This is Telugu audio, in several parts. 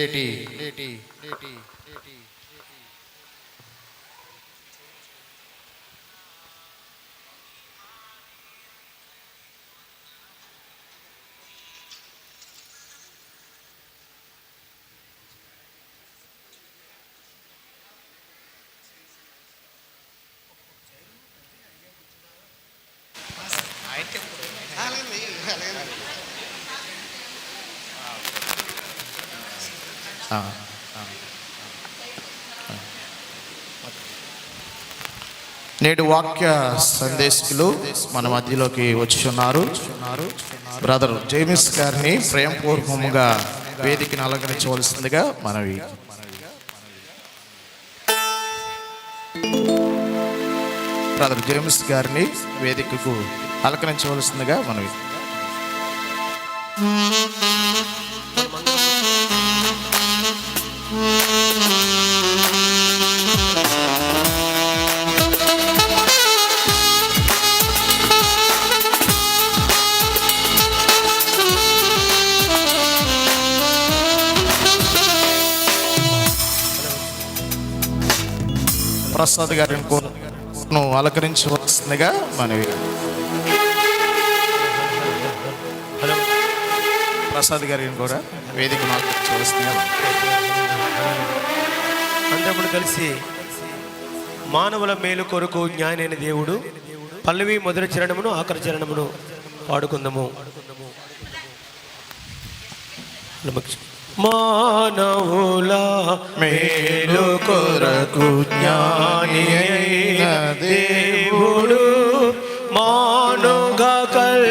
నేటి నేటి నేటి ఆ, ఆ. నేడు వాక్య సందేశకులు మన మధ్యలోకి వచ్చి ఉన్నారు బ్రదర్ జేమిస్ గారిని ప్రేమపూర్వకముగా వేదికను అలంకరించవలసిందిగా మనవి. బ్రదర్ జేమిస్ గారిని వేదికకు అలంకరించవలసిందిగా మనవి. ప్రసాద్ గారిని కోను అలంకరించవలసిందిగా మనవి. ప్రసాద్ గారిని కూడా వేదిక అలంకరించవలసిందిగా అందరము కలిసి మానవుల మేలు కొరకు జ్ఞానైన దేవుడు పల్లవి మొదటి చరణమును ఆఖరి చరణమును పాడుకుందాము. మానవుల మేలు కొరకు జ్ఞాని దేవుడు మానుగా కల్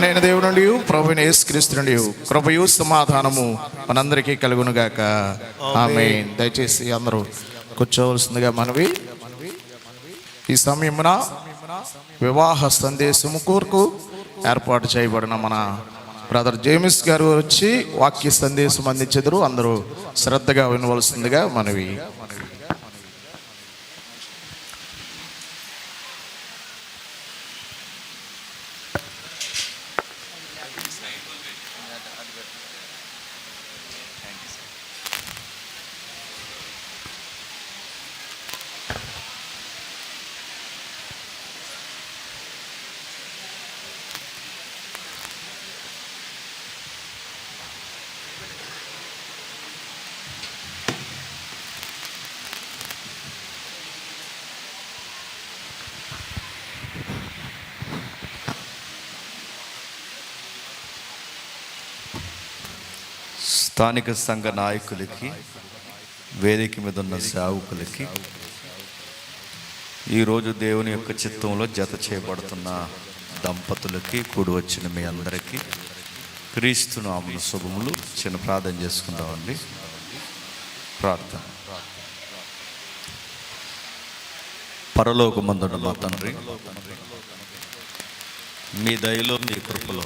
తండ్రి అయిన దేవుడు నుండి ప్రభుని యేసుక్రీస్తు నుండి కృపయు సమాధానము మనందరికీ కలుగునుగాక. ఆమె దయచేసి అందరూ కూర్చోవలసిందిగా మనవి. ఈ సమయమున వివాహ సందేశము కోరుకు ఏర్పాటు చేయబడిన మన బ్రదర్ జేమిస్ గారు వచ్చి వాక్య సందేశం అందించెదరు. అందరూ శ్రద్ధగా వినవలసిందిగా మనవి. స్థానిక సంఘ నాయకులకి వేదిక మీద ఉన్న సేవకులకి ఈరోజు దేవుని యొక్క చిత్తంలో జత చేయబడుతున్న దంపతులకి కూడి వచ్చిన మీ అందరికీ క్రీస్తు నామల శుభములు. చిన్న ప్రార్థన చేసుకుందామండి. ప్రార్థన. పరలోకమందుడు మా తండ్రి మీ దయలో మీ కృపలో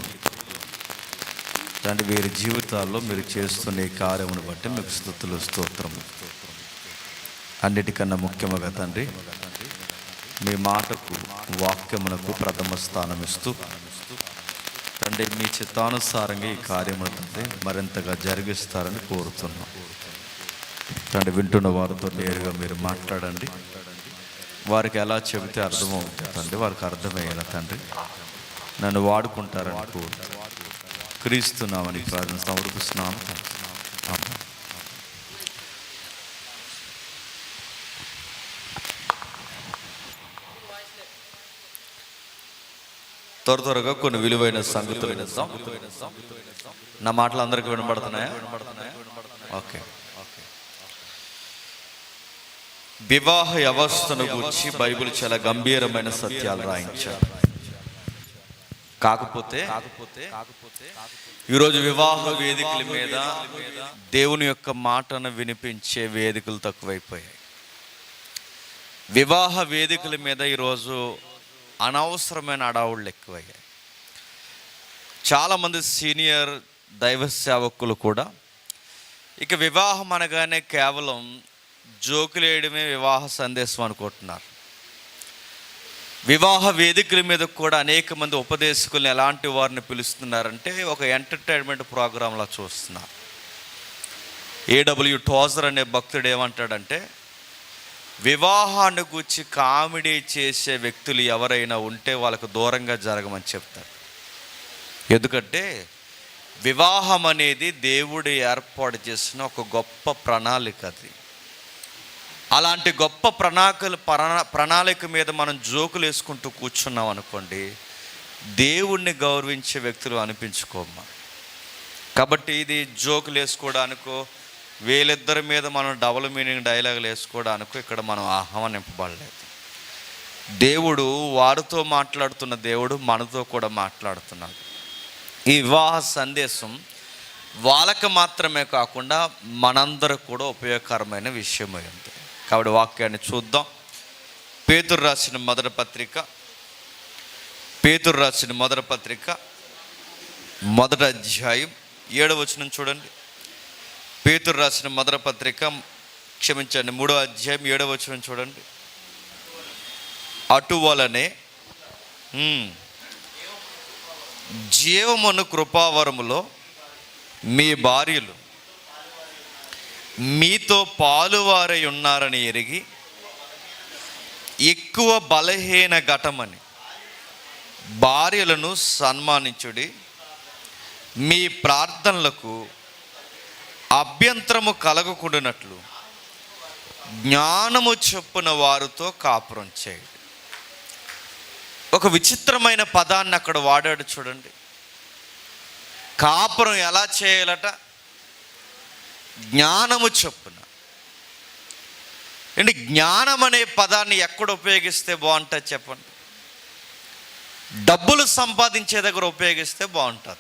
తండ్రి వీరి జీవితాల్లో మీరు చేస్తున్న ఈ కార్యమును బట్టి మీకు స్థుతులు స్తోత్రము అన్నిటికన్నా ముఖ్యముగా తండ్రి మీ మాటకు వాక్యమునకు ప్రథమ స్థానం ఇస్తూ తండ్రి తండ్రి మీ చిత్తానుసారంగా ఈ కార్యములు తండ్రి మరింతగా జరిగిస్తారని కోరుతున్నాం. తండ్రి వింటున్న వారితో నేరుగా మీరు మాట్లాడండి. వారికి ఎలా చెబితే అర్థమవుతుంది తండ్రి? వారికి అర్థమయ్యేలా తండ్రి నన్ను వాడుకుంటారని కోరుతున్నాను క్రీస్తున్నామని ప్రార్థన సమర్పిస్తున్నాను త్వర త్వరగా కొన్ని విలువైన సంగతులు వినిద్దాం. నా మాటలు అందరికి వినపడుతున్నాయా ఓకే. వివాహ వ్యవస్థను గురించి బైబిల్ చాలా గంభీరమైన సత్యాలు రాయించారు. కాకపోతే ఈరోజు వివాహ వేదికల మీద దేవుని యొక్క మాటను వినిపించే వేదికలు తక్కువైపోయాయి. వివాహ వేదికల మీద ఈరోజు అనవసరమైన అడావుళ్ళు ఎక్కువయ్యాయి. చాలామంది సీనియర్ దైవ సేవకులు కూడా ఇక వివాహం అనగానే కేవలం జోకులేయడమే వివాహ సందేశం అనుకుంటున్నారు. వివాహ వేదికల మీద కూడా అనేక మంది ఉపదేశకులను ఎలాంటి వారిని పిలుస్తున్నారంటే ఒక ఎంటర్టైన్మెంట్ ప్రోగ్రాంలా చూస్తున్నారు ఏడబ్ల్యూ టోజర్ అనే భక్తుడు ఏమంటాడంటే వివాహాన్ని గురించి కామెడీ చేసే వ్యక్తులు ఎవరైనా ఉంటే వాళ్ళకు దూరంగా జరగమని చెప్తారు. ఎందుకంటే వివాహం అనేది దేవుడు ఏర్పాటు చేసిన ఒక గొప్ప ప్రణాళిక అది. అలాంటి గొప్ప ప్రణాళికలు ప్రణాళిక మీద మనం జోకులు వేసుకుంటూ కూర్చున్నాం అనుకోండి దేవుణ్ణి గౌరవించే వ్యక్తులు అనిపించుకోమ్మ. కాబట్టి ఇది జోకులు వేసుకోవడానికో వీళ్ళిద్దరి మీద మనం డబుల్ మీనింగ్ డైలాగులు వేసుకోవడానికో ఇక్కడ మనం ఆహ్వానింపబడలేదు. దేవుడు వారితో మాట్లాడుతున్న దేవుడు మనతో కూడా మాట్లాడుతున్నాడు. ఈ వివాహ సందేశం వాళ్ళకి మాత్రమే కాకుండా మనందరికి కూడా ఉపయోగకరమైన విషయమై ఉంది. కాబట్టి వాక్యాన్ని చూద్దాం. పేతురు రాసిన మొదటి పత్రిక పేతురు రాసిన మొదటి పత్రిక మొదటి అధ్యాయం ఏడవ వచనం చూడండి. పేతురు రాసిన మొదటి పత్రిక క్షమించండి మూడో అధ్యాయం ఏడవ వచనం చూడండి. అటువలనే ఉమ్, జీవమును కృపావరములో మీ భార్యలు మీతో పాలువారై ఉన్నారని ఎరిగి ఎక్కువ బలహీన ఘటమని భార్యలను సన్మానించుడి మీ ప్రార్థనలకు అభ్యంతరము కలగకుండానట్లు జ్ఞానము చొప్పున వారితో కాపురం చేయండి. ఒక విచిత్రమైన పదాన్ని అక్కడ వాడాడు చూడండి. కాపురం ఎలా చేయాలట? జ్ఞానము చొప్పున. అంటే జ్ఞానం అనే పదాన్ని ఎక్కడ ఉపయోగిస్తే బాగుంటుంది చెప్పండి? డబ్బులు సంపాదించే దగ్గర ఉపయోగిస్తే బాగుంటుంది.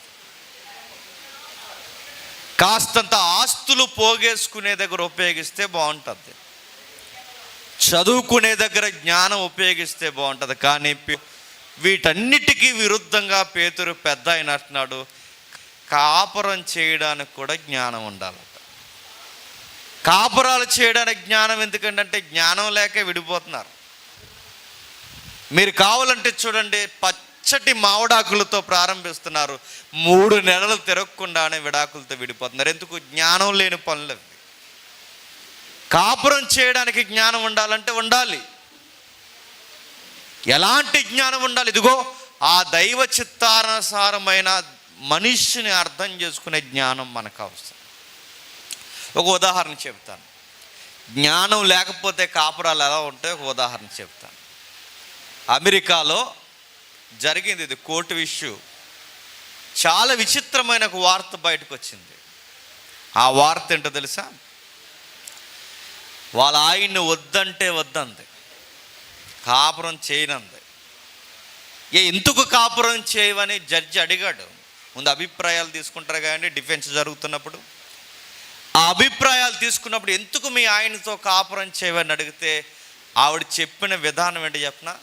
కాస్తంత ఆస్తులు పోగేసుకునే దగ్గర ఉపయోగిస్తే బాగుంటుంది. చదువుకునే దగ్గర జ్ఞానం ఉపయోగిస్తే బాగుంటుంది. కానీ వీటన్నిటికీ విరుద్ధంగా పేతురు పెద్ద అయినట్టున్నాడు. అంటున్నాడు కాపురం చేయడానికి కూడా జ్ఞానం ఉండాలి. కాపురాలు చేయడానికి జ్ఞానం ఎందుకంటే జ్ఞానం లేకే విడిపోతున్నారు. మీరు కావాలంటే చూడండి పచ్చటి మావిడాకులతో ప్రారంభిస్తున్నారు. మూడు నెలలు తిరగకుండానే విడాకులతో విడిపోతున్నారు. ఎందుకు? జ్ఞానం లేని పనులు అవి. కాపురం చేయడానికి జ్ఞానం ఉండాలంటే ఉండాలి. ఎలాంటి జ్ఞానం ఉండాలి? ఇదిగో ఆ దైవ చిత్తానుసారమైన మనిషిని అర్థం చేసుకునే జ్ఞానం మనకు అవసరం. ఒక ఉదాహరణ చెప్తాను. జ్ఞానం లేకపోతే కాపురాలు ఎలా ఉంటాయో ఒక ఉదాహరణ చెప్తాను. అమెరికాలో జరిగింది ఇది కోర్టు ఇష్యూ. చాలా విచిత్రమైన ఒక వార్త బయటకు వచ్చింది ఆ వార్త ఏంటో తెలుసా? వాళ్ళ ఆయన్ని వద్దంటే వద్దంది. కాపురం చేయనంది. ఏ ఎందుకు కాపురం చేయవని జడ్జి అడిగాడు. ముందు అభిప్రాయాలు తీసుకుంటారు కానీ డిఫెన్స్ జరుగుతున్నప్పుడు. ఆ అభిప్రాయాలు తీసుకున్నప్పుడు ఎందుకు మీ ఆయనతో కాపురం చేయవని అడిగితే ఆవిడ చెప్పిన విధానం ఏంటి చెప్పిన?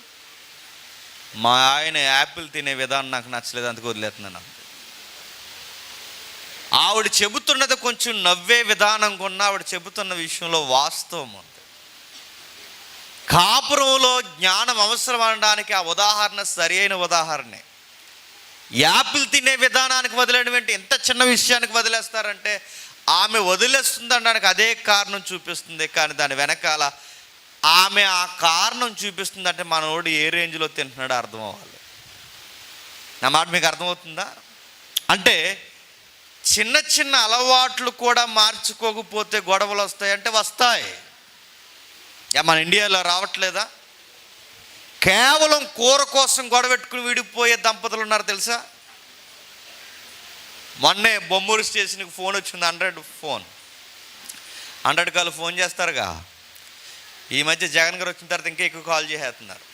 మా ఆయన యాపిల్ తినే విధానం నాకు నచ్చలేదు అందుకు వదిలేస్తున్నాను ఆవిడ చెబుతున్నది కొంచెం నవ్వే విధానం కొన్నా ఆవిడ చెబుతున్న విషయంలో వాస్తవం ఉంది. కాపురంలో జ్ఞానం అవసరం అనడానికి ఆ ఉదాహరణ సరి అయిన ఉదాహరణే. యాపిల్ తినే విధానానికి వదిలేయడం ఏంటి? ఎంత చిన్న విషయానికి వదిలేస్తారంటే ఆమె వదిలేస్తుంది అనడానికి అదే కారణం చూపిస్తుంది కానీ దాని వెనకాల ఆమె ఆ కారణం చూపిస్తుంది అంటే మనోడు ఏ రేంజ్లో తింటున్నాడో అర్థం అవ్వాలి. నా మాట మీకు అర్థమవుతుందా? అంటే చిన్న చిన్న అలవాట్లు కూడా మార్చుకోకపోతే గొడవలు వస్తాయి అంటే వస్తాయి. మన ఇండియాలో రావట్లేదా? కేవలం కూర కోసం గొడవ పెట్టుకుని విడిపోయే దంపతులు ఉన్నారు తెలుసా? మొన్నే బొమ్మూరు స్టేషన్కి ఫోన్ వచ్చింది hundred phone. Hundred call phone చేస్తారుగా. ఈ మధ్య జగన్ గారు వచ్చిన తర్వాత ఇంకా ఎక్కువ కాల్ చేసేస్తున్నారు.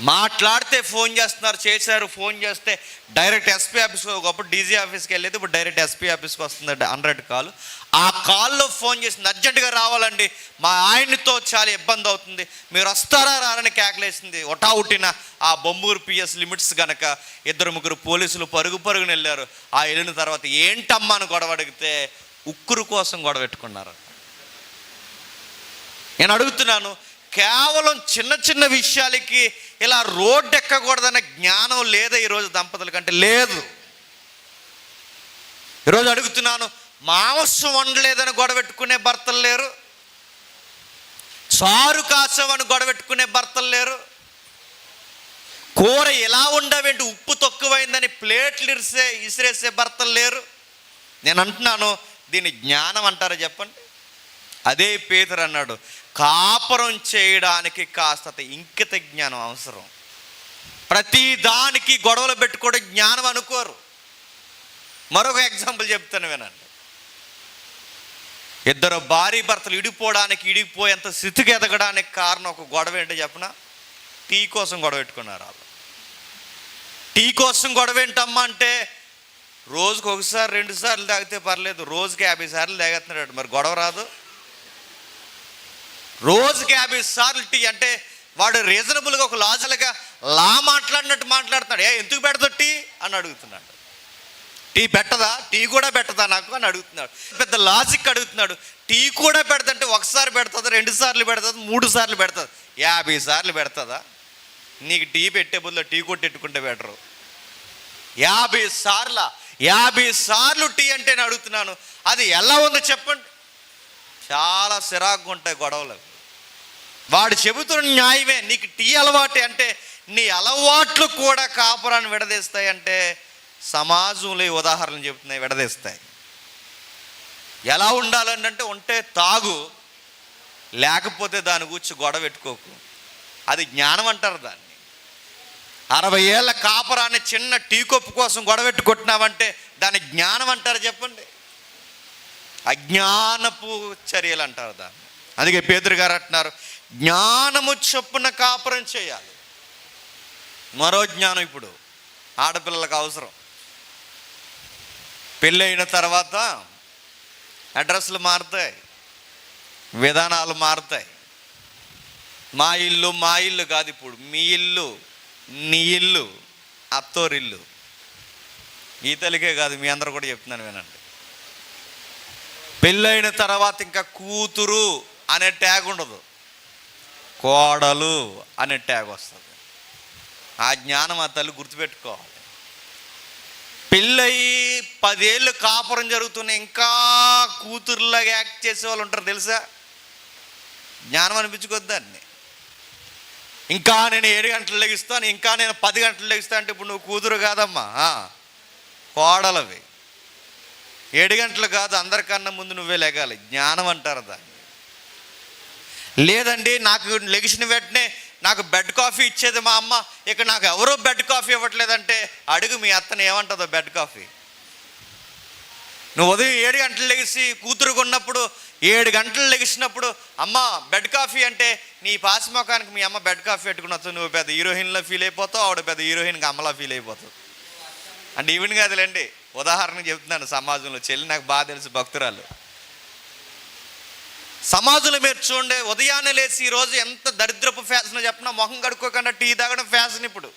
మాట్లాడితే ఫోన్ చేస్తున్నారు చేశారు ఫోన్ చేస్తే డైరెక్ట్ ఎస్పీ ఆఫీస్కి ఒకప్పుడు డీజీ ఆఫీస్కి వెళ్ళేది ఇప్పుడు డైరెక్ట్ ఎస్పీ ఆఫీస్కి వస్తుంది హండ్రెడ్ కాల్. ఆ కాల్లో ఫోన్ చేసింది అర్జెంటుగా రావాలండి మా ఆయనతో చాలా ఇబ్బంది అవుతుంది మీరు వస్తారా రారని కేకలేసింది ఒటావుటిన ఉట్టిన ఆ బొమ్మూరు పిఎస్ లిమిట్స్ గనక ఇద్దరు ముగ్గురు పోలీసులు పరుగు పరుగుని వెళ్ళారు. ఆ వెళ్ళిన తర్వాత ఏంటమ్మా అని గొడవ అడిగితే ఉక్కురు కోసం గొడవ పెట్టుకున్నారు. నేను అడుగుతున్నాను కేవలం చిన్న చిన్న విషయాలకి ఇలా రోడ్డు ఎక్కకూడదన్న జ్ఞానం లేదా ఈరోజు దంపతుల కంటే లేదు. ఈరోజు అడుగుతున్నాను మాంసం వండలేదని గొడవెట్టుకునే భర్తలు లేరు. చారు కాసవని గొడవెట్టుకునే భర్తలు లేరు. కూర ఎలా ఉండవేంటి ఉప్పు తక్కువైందని ప్లేట్లు ఇరిసే ఇసిరేసే భర్తలు లేరు. నేను అంటున్నాను దీన్ని జ్ఞానం అంటారా చెప్పండి? అదే పేదరు అన్నాడు కాపురం చేయడానికి కాస్త ఇంకిత జ్ఞానం అవసరం. ప్రతి దానికి గొడవలు పెట్టుకోవడం జ్ఞానం అనుకోరు. మరొక ఎగ్జాంపుల్ చెప్తాను వినండి. ఇద్దరు భారీ భర్తలు ఇడిపోవడానికి ఇడిగిపోయేంత స్థితికి ఎదగడానికి కారణం ఒక గొడవ ఏంటో చెప్పిన? టీ కోసం గొడవ పెట్టుకున్నారు వాళ్ళు. టీ కోసం గొడవ ఏంటమ్మా అంటే రోజుకు ఒకసారి రెండు సార్లు తాగితే పర్లేదు రోజుకి యాభై సార్లు తాగేస్తున్నాడు మరి గొడవ రాదు. రోజుకి యాభై సార్లు టీ అంటే వాడు రీజనబుల్గా ఒక లాజికల్గా లా మాట్లాడినట్టు మాట్లాడుతున్నాడు. ఏ ఎందుకు పెడతా టీ? అని అడుగుతున్నాడు. టీ పెట్టదా? టీ కూడా పెట్టదా నాకు? అని అడుగుతున్నాడు. పెద్ద లాజిక్ అడుగుతున్నాడు. టీ కూడా పెడతంటే ఒకసారి పెడుతుంది? రెండు సార్లు పెడుతుంది? మూడు సార్లు పెడుతుంది? యాభై సార్లు పెడుతుందా? నీకు టీ పెట్టే బదులు టీ కొట్టెట్టుకుంటే బెటరు. యాభై సార్ల? యాభై సార్లు టీ అంటే నేను అడుగుతున్నాను. అది ఎలా ఉందో చెప్పండి. చాలా సిరాకుగా ఉంటాయి గొడవలు. వాడు చెబుతున్న న్యాయమే నీకు టీ అలవాటే అంటే నీ అలవాట్లు కూడా కాపురాన్ని విడదీస్తాయి అంటే సమాజంలో ఉదాహరణలు చెబుతున్నాయి విడదీస్తాయి. ఎలా ఉండాలని అంటే ఉంటే తాగు లేకపోతే దాని గురించి గొడవ పెట్టుకోకు. అది జ్ఞానం అంటారు దాన్ని. అరవై ఏళ్ళ కాపురాన్ని చిన్న టీ కప్పు కోసం గొడవ పెట్టుకుంటున్నావంటే దాని జ్ఞానం అంటారు చెప్పండి. అజ్ఞానపు చర్యలు అంటారు దాన్ని. అందుకే పేదరు గారు అంటున్నారు జ్ఞానము చొప్పున కాపురం చేయాలి. మరో జ్ఞానం ఇప్పుడు ఆడపిల్లలకు అవసరం. పెళ్ళైన తర్వాత అడ్రస్లు మారుతాయి విధానాలు మారుతాయి. మా ఇల్లు మా ఇల్లు కాదు ఇప్పుడు మీ ఇల్లు నీ ఇల్లు అత్తోరిల్లు ఈ కాదు మీ అందరూ కూడా చెప్తున్నాను వినండి. పెళ్ళైన తర్వాత ఇంకా కూతురు అనే ట్యాగ్ ఉండదు. కోడలు అనే ట్యాగ్ వస్తుంది. ఆ జ్ఞానం ఆ తల్లి గుర్తుపెట్టుకోవాలి. పెళ్ళయి పదేళ్ళు కాపురం జరుగుతున్న ఇంకా కూతురులాగా యాక్ట్ చేసే వాళ్ళు ఉంటారు తెలుసా? జ్ఞానం అనిపించుకోద్దాన్ని ఇంకా నేను ఏడు గంటలు లెగిస్తాను ఇంకా నేను పది గంటలు లెగిస్తాను అంటే ఇప్పుడు నువ్వు కూతురు కాదమ్మా కోడలవి. ఏడు గంటలు కాదు అందరికన్నా ముందు నువ్వే లెగాలి. జ్ఞానం అంటారు దాన్ని. లేదండి నాకు లెగిసిన వెంటనే నాకు బెడ్ కాఫీ ఇచ్చేది మా అమ్మ. ఇక నాకు ఎవరో బెడ్ కాఫీ ఇవ్వట్లేదంటే అడుగు మీ అత్తను ఏమంటుందో బెడ్ కాఫీ నువ్వు ఉదయం ఏడు గంటలు లెగిసి కూతురు కొన్నప్పుడు ఏడు గంటలు లెగిసినప్పుడు అమ్మ బెడ్ కాఫీ అంటే నీ పాసిమోకానికి మీ అమ్మ బెడ్ కాఫీ పెట్టుకున్న నువ్వు పెద్ద హీరోయిన్లో ఫీల్ అయిపోతావు ఆవిడ పెద్ద హీరోయిన్కి అమ్మలా ఫీల్ అయిపోతావు. అంటే ఈవెన్ కాదులేండి ఉదాహరణ చెప్తున్నాను సమాజంలో చెల్లి నాకు బాగా తెలుసు భక్తురాలు. సమాజంలో మీరు చూడండి ఉదయాన్నే లేచి ఈరోజు ఎంత దరిద్రపు ఫ్యాషన్ చెప్పినా? మొహం కడుక్కోకుండా టీ తాగడం ఫ్యాషన్ ఇప్పుడు.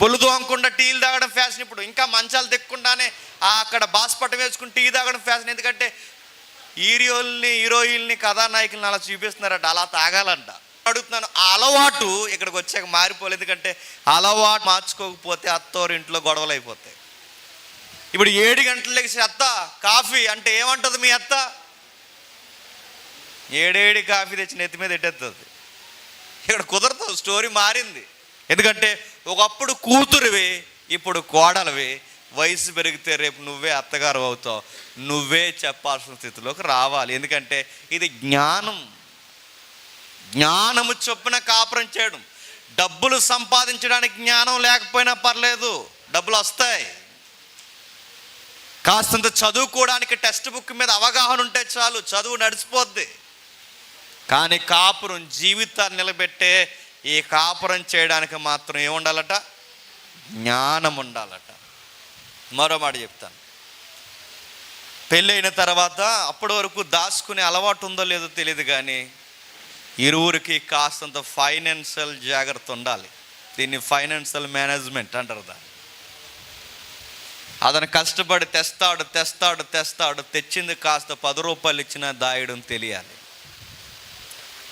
పొల్లు తోమకుండా టీలు తాగడం ఫ్యాషన్ ఇప్పుడు. ఇంకా మంచాలు తెక్కుండానే అక్కడ బాస్పట్టం వేసుకుని టీ తాగడం ఫ్యాషన్. ఎందుకంటే హీరోల్ని హీరోయిల్ని కథానాయకుల్ని అలా చూపిస్తున్నారట అలా తాగాలంట. అడుగుతున్నాను అలవాటు ఇక్కడికి వచ్చాక మారిపోలేదు. ఎందుకంటే అలవాటు మార్చుకోకపోతే అత్తోరింట్లో గొడవలు అయిపోతాయి. ఇప్పుడు ఏడు గంటలకి అత్త కాఫీ అంటే ఏమంటుంది మీ అత్త? ఏడేడి కాఫీ తెచ్చి నెత్తి మీద ఎట్టేస్తుంది ఇక్కడ కుదరదు స్టోరీ మారింది. ఎందుకంటే ఒకప్పుడు కూతురువి ఇప్పుడు కోడలివి. వయసు పెరిగితే రేపు నువ్వే అత్తగారు అవుతావు. నువ్వే చెప్పాల్సిన స్థితిలోకి రావాలి. ఎందుకంటే ఇది జ్ఞానం. జ్ఞానము చొప్పున కాపురం చేయడం. డబ్బులు సంపాదించడానికి జ్ఞానం లేకపోయినా పర్లేదు. డబ్బులు వస్తాయి. కాస్తంత చదువుకోవడానికి టెక్స్ట్ బుక్ మీద అవగాహన ఉంటే చాలు. చదువు నడిచిపోద్ది. కానీ కాపురం జీవితాన్ని నిలబెట్టే ఈ కాపురం చేయడానికి మాత్రం ఏముండాలట? జ్ఞానం ఉండాలట. మరో మాట చెప్తాను. పెళ్ళైన తర్వాత అప్పటి వరకు దాచుకునే అలవాటు ఉందో లేదో తెలియదు కానీ ఇరువురికి కాస్తంత ఫైనాన్షియల్ జాగ్రత్త ఉండాలి. దీన్ని ఫైనాన్షియల్ మేనేజ్మెంట్ అంటారు దాన్ని. అతను కష్టపడి తెస్తాడు తెస్తాడు తెస్తాడు తెచ్చింది కాస్త పది రూపాయలు ఇచ్చిన దాయడం తెలియాలి.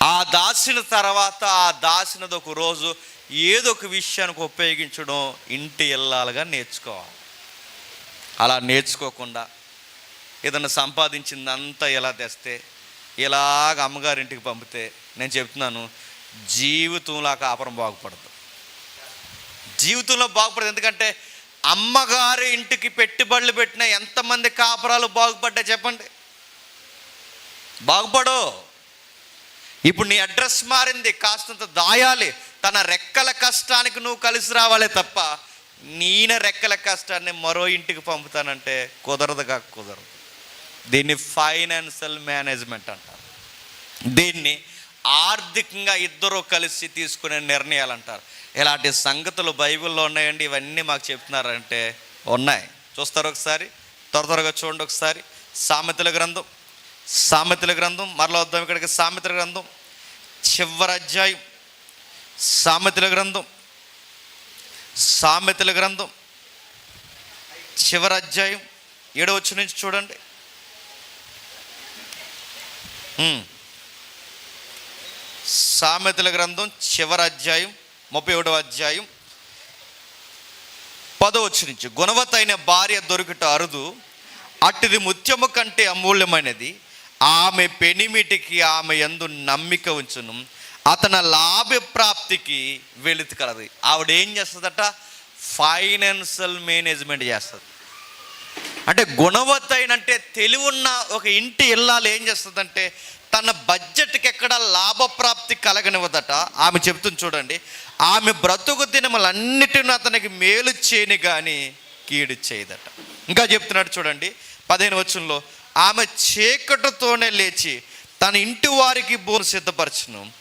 ఆ దాచిన తర్వాత ఆ దాసినది ఒక రోజు ఏదో ఒక విషయానికి ఉపయోగించడం ఇంటి ఇల్లాలుగా నేర్చుకోవాలి. అలా నేర్చుకోకుండా ఏదన్నా సంపాదించిందంతా ఇలా తెస్తే ఇలాగ అమ్మగారింటికి పంపితే నేను చెప్తున్నాను జీవితంలో ఆ కాపురం బాగుపడదు. జీవితంలో బాగుపడదు ఎందుకంటే అమ్మగారి ఇంటికి పెట్టుబడులు పెట్టిన ఎంతమంది కాపురాలు బాగుపడ్డాయి చెప్పండి? బాగుపడో ఇప్పుడు నీ అడ్రస్ మారింది కాస్తంత దాయాలి. తన రెక్కల కష్టానికి నువ్వు కలిసి రావాలే తప్ప నీన రెక్కల కష్టాన్ని మరో ఇంటికి పంపుతానంటే కుదరదుగా కుదరదు. దీన్ని ఫైనాన్షియల్ మేనేజ్మెంట్ అంటారు. దీన్ని ఆర్థికంగా ఇద్దరు కలిసి తీసుకునే నిర్ణయాలు అంటారు. ఇలాంటి సంగతులు బైబిల్లో ఉన్నాయండి ఇవన్నీ మాకు చెప్తున్నారంటే ఉన్నాయి. చూస్తారు ఒకసారి త్వర త్వరగా చూడండి ఒకసారి. సామెతల గ్రంథం. సామెతల గ్రంథం మరలా వద్దాం ఇక్కడికి. సామెతల గ్రంథం చివరి అధ్యాయం. సామెతల గ్రంథం సామెతల గ్రంథం చివరి అధ్యాయం. ఏడవచ్చు నుంచి చూడండి. సామెతల గ్రంథం చివరి అధ్యాయం ముప్పై ఏడవ అధ్యాయం. పదవచ్చు నుంచి. గుణవతైన భార్య దొరికిట అరుదు అట్టిది ముత్యము కంటే అమూల్యమైనది. ఆమె పెనిమిటికి ఆమె ఎందు నమ్మిక ఉంచును. అతని లాభ ప్రాప్తికి కలదు ఆవిడ ఏం చేస్తుందట? ఫైనాన్షియల్ మేనేజ్మెంట్ చేస్తుంది. అంటే గుణవత్తైన అంటే తెలివున్న ఒక ఇంటి ఇల్లాలు ఏం చేస్తుందంటే తన బడ్జెట్కి ఎక్కడ లాభప్రాప్తి కలగనివ్వదట. ఆమె చెప్తుంది చూడండి ఆమె బ్రతుకు దినములన్నిటిని అతనికి మేలు చేయని కానీ కీడు చేయదట. ఇంకా చెప్తున్నాడు చూడండి పదిహేను వచ్చంలో ఆమె చీకటితోనే లేచి తన ఇంటి వారికి భూమి సిద్ధపరచును.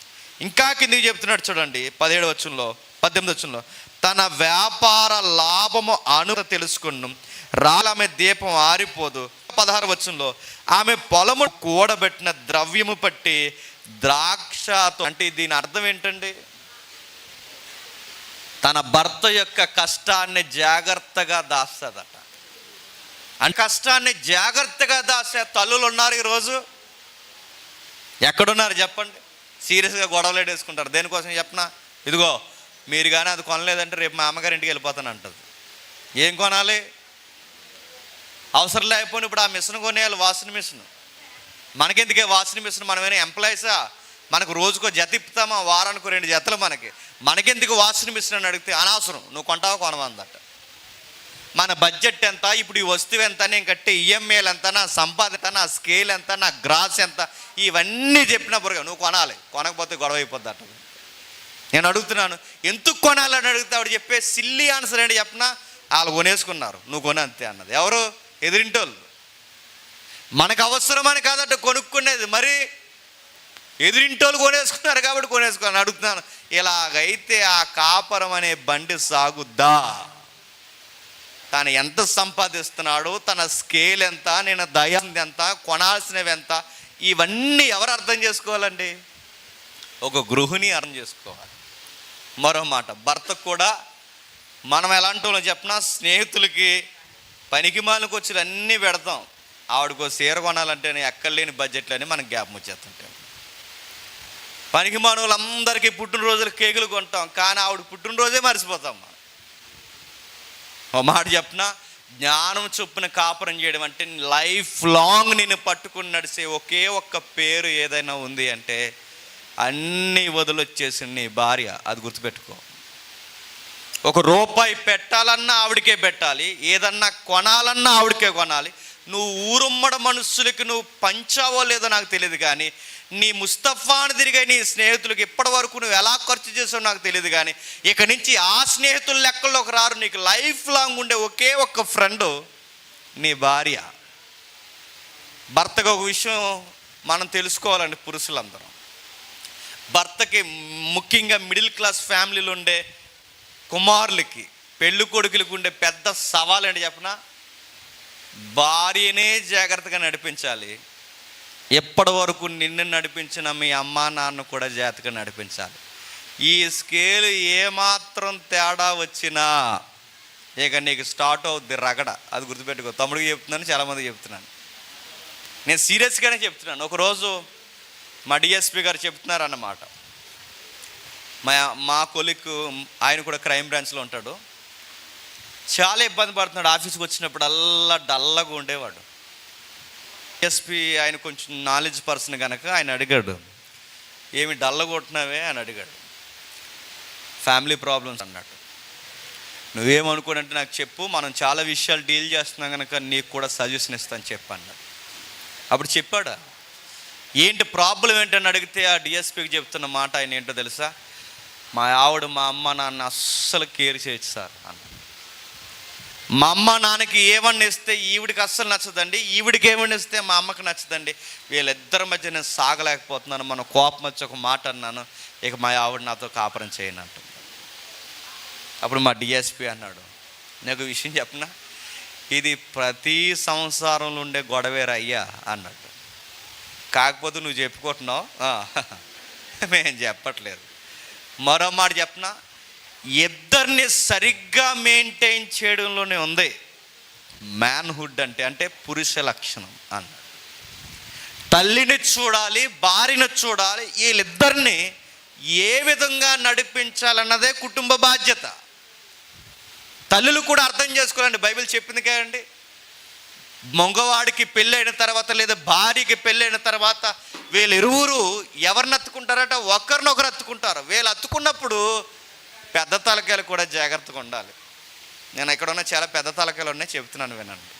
ఇంకా కిందికి చెప్తున్నాడు చూడండి పదిహేడు వచ్చంలో పద్దెనిమిది వచ్చంలో తన వ్యాపార లాభము అను తెలుసుకున్నాం ఆమె దీపం ఆరిపోదు. పదహారు వచ్చంలో ఆమె పొలము కూడబెట్టిన ద్రవ్యము పట్టి ద్రాక్షతో అంటే దీని అర్థం ఏంటండి? తన భర్త యొక్క కష్టాన్ని జాగ్రత్తగా దాస్తుందట. అని కష్టాన్ని జాగ్రత్తగా దాసే తల్లులు ఉన్నారు ఈరోజు. ఎక్కడున్నారు చెప్పండి. సీరియస్గా గొడవలు వేసుకుంటారు దేనికోసం చెప్పనా? ఇదిగో మీరు కానీ అది కొనలేదంటే రేపు మా అమ్మగారి ఇంటికి వెళ్ళిపోతాను అంటది. ఏం కొనాలి? అవసరం లేకపోయినా ఇప్పుడు ఆ మిషన్ కొనేయాలి వాషింగ్ మిషన్. మనకెందుకే వాషింగ్ మిషన్? మనమేనా ఎంప్లాయీసా? మనకు రోజుకో జత ఇప్పుతామా? వారానికి రెండు జతలు మనకి. మనకెందుకు వాషింగ్ మిషన్ అని అడిగితే అనవసరం. నువ్వు కొంటావా కొనవందట మన బడ్జెట్ ఎంత? ఇప్పుడు ఈ వస్తువు ఎంత? నేను కట్టే ఈఎంఐలు ఎంత? నా సంపాదన ఎంత, నా స్కేల్ ఎంత? నా గ్రాస్ ఎంత? ఇవన్నీ చెప్పినప్పుడు నువ్వు కొనాలి. కొనకపోతే గొడవ అయిపోద్ది అట్ట నేను అడుగుతున్నాను ఎందుకు కొనాలని అడిగితే ఆవిడ చెప్పే సిల్లీ ఆన్సర్ ఏంటి చెప్పినా? వాళ్ళు కొనేసుకున్నారు. నువ్వు కొని అంతే అన్నది. ఎవరు? ఎదిరింటోళ్ళు. మనకు అవసరమని కాదట కొనుక్కునేది. మరి ఎదిరింటోళ్ళు కొనేసుకున్నారు కాబట్టి కొనేసుకున్నాను అడుగుతున్నాను ఇలాగైతే ఆ కాపరం అనే బండి సాగుద్దా? తాను ఎంత సంపాదిస్తున్నాడో తన స్కేల్ ఎంత నేను దయంది ఎంత కొనాల్సినవి ఎంత ఇవన్నీ ఎవరు అర్థం చేసుకోవాలండి? ఒక గృహిణి అర్థం చేసుకోవాలి. మరో మాట భర్తకు కూడా మనం ఎలాంటి వాళ్ళు చెప్పినా స్నేహితులకి పనికి మాలకు వచ్చి అన్నీ పెడతాం. ఆవిడకు చీర కొనాలంటేనే ఎక్కడ లేని బడ్జెట్లని మనకు గ్యాప్ వచ్చేస్తుంటాం. పనికి మానవులందరికీ పుట్టినరోజులు కేకులు కొంటాం కానీ ఆవిడ పుట్టినరోజే మర్చిపోతాం మనం. ఓ మాట చెప్పిన? జ్ఞానం చొప్పున కాపురం చేయడం అంటే లైఫ్ లాంగ్ నేను పట్టుకుని నడిచే ఒకే ఒక్క పేరు ఏదైనా ఉంది అంటే అన్నీ వదిలొచ్చేసి నీ భార్య. అది గుర్తుపెట్టుకో. ఒక రూపాయి పెట్టాలన్నా ఆవిడకే పెట్టాలి. ఏదన్నా కొనాలన్నా ఆవిడకే కొనాలి. నువ్వు ఊరుమ్మడ మనుషులకి నువ్వు పంచావో లేదో నాకు తెలియదు కానీ నీ ముస్తఫాను తిరిగే నీ స్నేహితులకు ఇప్పటి వరకు నువ్వు ఎలా ఖర్చు చేసావు నాకు తెలియదు కానీ ఇక నుంచి ఆ స్నేహితుల లెక్కల్లోకి రారు. నీకు లైఫ్ లాంగ్ ఉండే ఒకే ఒక్క ఫ్రెండ్ నీ భార్య. భర్తకు ఒక విషయం మనం తెలుసుకోవాలండి పురుషులందరం. భర్తకి ముఖ్యంగా మిడిల్ క్లాస్ ఫ్యామిలీలు ఉండే కుమారులకి పెళ్ళి కొడుకులకు ఉండే పెద్ద సవాల్ ఏంటి చెప్పనా? భార్యనే జాగ్రత్తగా నడిపించాలి. ఎప్పటి వరకు నిన్ను నడిపించిన మీ అమ్మా నాన్న కూడా జాగ్రత్తగా నడిపించాలి. ఈ స్కేల్ ఏమాత్రం తేడా వచ్చినా ఇక నీకు స్టార్ట్ అవుద్ది రగడ. అది గుర్తుపెట్టుకో. తమ్ముడికి చెప్తున్నాను చాలామందికి చెప్తున్నాను. నేను సీరియస్గానే చెప్తున్నాను. ఒకరోజు మా డిఎస్పీ గారు చెప్తున్నారు అన్నమాట మా మా కొలిక్ ఆయన కూడా క్రైమ్ బ్రాంచ్లో ఉంటాడు. చాలా ఇబ్బంది పడుతున్నాడు. ఆఫీస్కి వచ్చినప్పుడు అల్లా డల్లగా ఉండేవాడు. ఎస్పీ ఆయన కొంచెం నాలెడ్జ్ పర్సన్ కనుక ఆయన అడిగాడు ఏమి డల్ల కొట్టినావే? అని అడిగాడు. ఫ్యామిలీ ప్రాబ్లమ్స్ అన్నాడు. నువ్వేమనుకోనంటే నాకు చెప్పు మనం చాలా విషయాలు డీల్ చేస్తున్నాం కనుక నీకు కూడా సజెషన్ ఇస్తాను చెప్పు అన్నాడు. అప్పుడు చెప్పాడా ఏంటి ప్రాబ్లం ఏంటని అడిగితే ఆ డిఎస్పీకి చెప్తున్న మాట ఆయన ఏంటో తెలుసా? మా ఆవిడ మా అమ్మ నాన్న అస్సలు కేర్ చేయొచ్చు సార్ అన్న మా అమ్మ నాన్నకి ఏమన్నా ఇస్తే ఈవిడికి అస్సలు నచ్చదండి ఈవిడికి ఏమన్నా ఇస్తే మా అమ్మకి నచ్చదండి. వీళ్ళిద్దరి మధ్య నేను సాగలేకపోతున్నాను మన కోపం వచ్చి ఒక మాట అన్నాను ఇక మా ఆవిడ నాతో కాపురం చేయను అంటుంది. అప్పుడు మా డిఎస్పి అన్నాడు నాకు విషయం చెప్పనా? ఇది ప్రతి సంసారంలో ఉండే గొడవేరా అయ్యా అన్నాడు. కాకపోతే నువ్వు చెప్పుకుంటున్నావు మేము చెప్పట్లేదు. మరో మాట చెప్పనా? ఇద్దరిని సరిగ్గా మెయింటైన్ చేయడంలోనే ఉంది. మ్యాన్హుడ్ అంటే అంటే పురుష లక్షణం అన్న. తల్లిని చూడాలి భార్యను చూడాలి వీళ్ళిద్దరిని ఏ విధంగా నడిపించాలన్నదే కుటుంబ బాధ్యత. తల్లులు కూడా అర్థం చేసుకోవాలండి బైబిల్ చెప్పింది కదండి. మగవాడికి పెళ్ళైన తర్వాత లేదా భార్యకి పెళ్ళైన తర్వాత వీళ్ళిరువురు ఎవరిని అత్తుకుంటారట? ఒకరినొకరు అత్తుకుంటారు. వీళ్ళు అత్తుకున్నప్పుడు పెద్ద తలకాయలు కూడా జాగ్రత్తగా ఉండాలి. నేను ఇక్కడ ఉన్న చాలా పెద్ద తలకాయలు ఉన్నాయి చెబుతున్నాను వినండి.